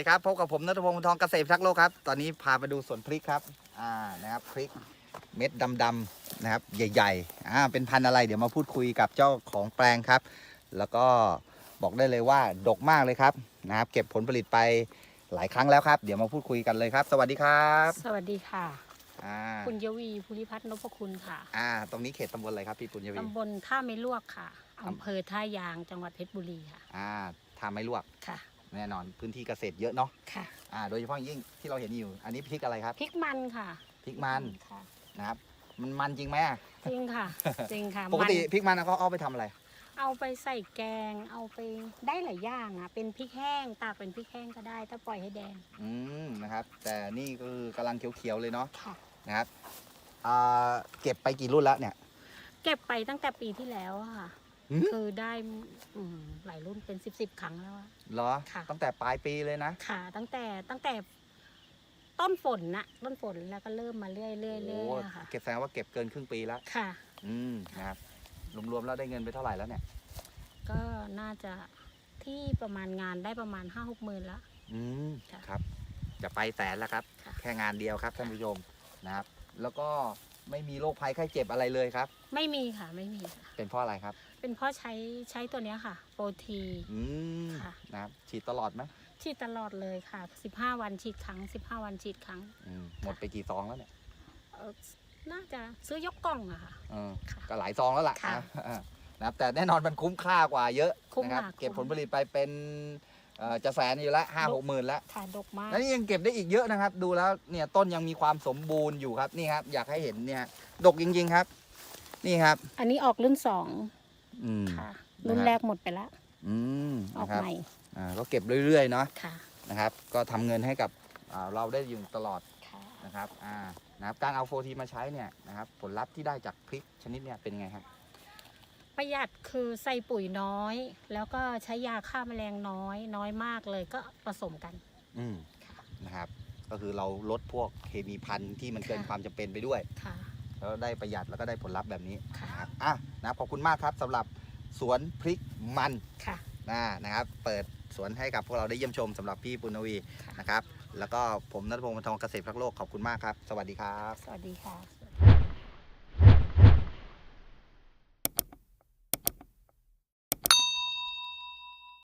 วัสดีครับพบกับผมนัทพงศ์วงศ์ทองเกษตรทักษ์โลกครับ ตอนนี้พาไปดูสวนพริกครับอ่านะครับพริกเม็ดดำๆนะครับ ใหญ่ๆอ่าเป็นพันธุ์อะไรเดี๋ยวมาพูดคุยกับเจ้าของแปลงครับ แล้วก็บอกได้เลยว่าดกมากเลยครับนะครับ เก็บผลผลิตไปหลายครั้งแล้วครับ เดี๋ยวมาพูดคุยกันเลยครับ สวัสดีครับสวัสดีค่ะ อ่าคุณยวีภูริพัฒน์นพคุณค่ะอ่า ตรงนี้เขตตำบลอะไรครับพี่ปุญญวีตำบลท่าไม่ลวกค่ะอำเภอท่ายางจังหวัดเพชรบุรีค่ะอ่าทำไม่ลวกค่ะ แน่นอนพื้นที่เกษตรเยอะเนาะค่ะอ่าโดยเฉพาะอย่างยิ่งที่เราเห็นอยู่ อันนี้พริกอะไรครับพริกมันค่ะพริกมันค่ะนะครับ มันมันจริงไหมอะจริงค่ะ จริงค่ะปกติมันพริกมันเขาเอาไปทำอะไร เอาไปใส่แกงเอาไปได้หลายอย่างอะเป็นพริกแห้งตากเป็นพริกแห้งก็ได้ ถ้าปล่อยให้แดงอืมนะครับ แต่นี่ก็คือกำลังเขียวๆเลยเนาะค่ะ นะครับอ่าเก็บไปกี่รุ่นแล้วเนี่ย เก็บไปตั้งแต่ปีที่แล้วอะค่ะหืม คือได้อืมหลายรุ่นเป็นสิบสิบครั้งแล้วอะ เหรอ ค่ะ ตั้งแต่ปลายปีเลยนะ ค่ะ ตั้งแต่ตั้งแต่ต้นฝนนะต้นฝนแล้วก็เริ่มมาเรื่อยๆเรื่อยโอ้ๆอะค่ะ เก็บแสดงว่าเก็บเกินครึ่งปีแล้ว ค่ะ อืมนะครับ รวมๆแล้วได้เงินไปเท่าไหร่แล้วเนี่ย ก็น่าจะที่ประมาณงานได้ประมาณห้าหกหมื่นละ อืม ค่ะครับ จะไปแสนแล้วครับ ค่ะ แค่งานเดียวครับท่านผู้ชมนะครับ แล้วก็ ไม่มีโรคภัยไข้เจ็บอะไรเลยครับ ไม่มีค่ะไม่มีค่ะเป็นเพราะอะไรครับเป็นเพราะใช้ใช้ตัวเนี้ยค่ะ โปรที อืมค่ะ นะครับฉีดตลอดไหมฉีดตลอดเลยค่ะ 15 วันฉีดครั้ง 15 วันฉีดครั้งอืมหมดไปกี่ซองแล้วเนี่ยเอ่อน่าจะซื้อยกกล่องอะค่ะ เออค่ะก็หลายซองแล้วล่ะค่ะอ่านะครับแต่แน่นอนมันคุ้มค่ากว่าเยอะคุ้มนะครับค่ะเก็บคุ้ผลมผลิตไปเป็นเอ่อ จะแสนอยู่แล้วห้าหกหมื่นแล้วค่ะดกมากแล้วนี่ยังเก็บได้อีกเยอะนะครับ ดูแล้วเนี่ยต้นยังมีความสมบูรณ์อยู่ครับนี่ครับ อยากให้เห็นเนี่ยดกจริง ๆครับ นี่ครับ อันนี้ออกรุ่นสองอืมค่ะนะฮะรุ่นแรกหมดไปแล้วอืมออกนะครับใหม่อ่าก็เก็บเรื่อยๆเนาะค่ะนะครับ ก็ทำเงินให้กับอ่าเราได้อยู่ตลอดค่ะนะครับอ่านะครับการเอาโฟทีมาใช้เนี่ยนะครับผลลัพธ์ที่ได้จากพริกชนิดเนี่ยเป็นไงครับ ประหยัดคือใส่ปุ๋ยน้อย แล้วก็ใช้ยาฆ่าแมลงน้อย น้อยมากเลยก็ผสมกันอืมค่ะนะครับ ก็คือเราลดพวกเคมีพันธุ์ที่มันเกินค่ะความจำเป็นไปด้วย ค่ะ แล้วได้ประหยัดแล้วก็ได้ผลลัพธ์แบบนี้ค่ะ นะครับอะนะครับขอบคุณมากครับสำหรับสวนพริกมันค่ะ นะนะครับ เปิดสวนให้กับพวกเราได้เยี่ยมชมสำหรับพี่ปุณณวีค่ะ นะครับ แล้วก็ผมนัทพงศ์พันทองเกษตรพักโลกขอบคุณมากครับ สวัสดีครับ สวัสดีค่ะ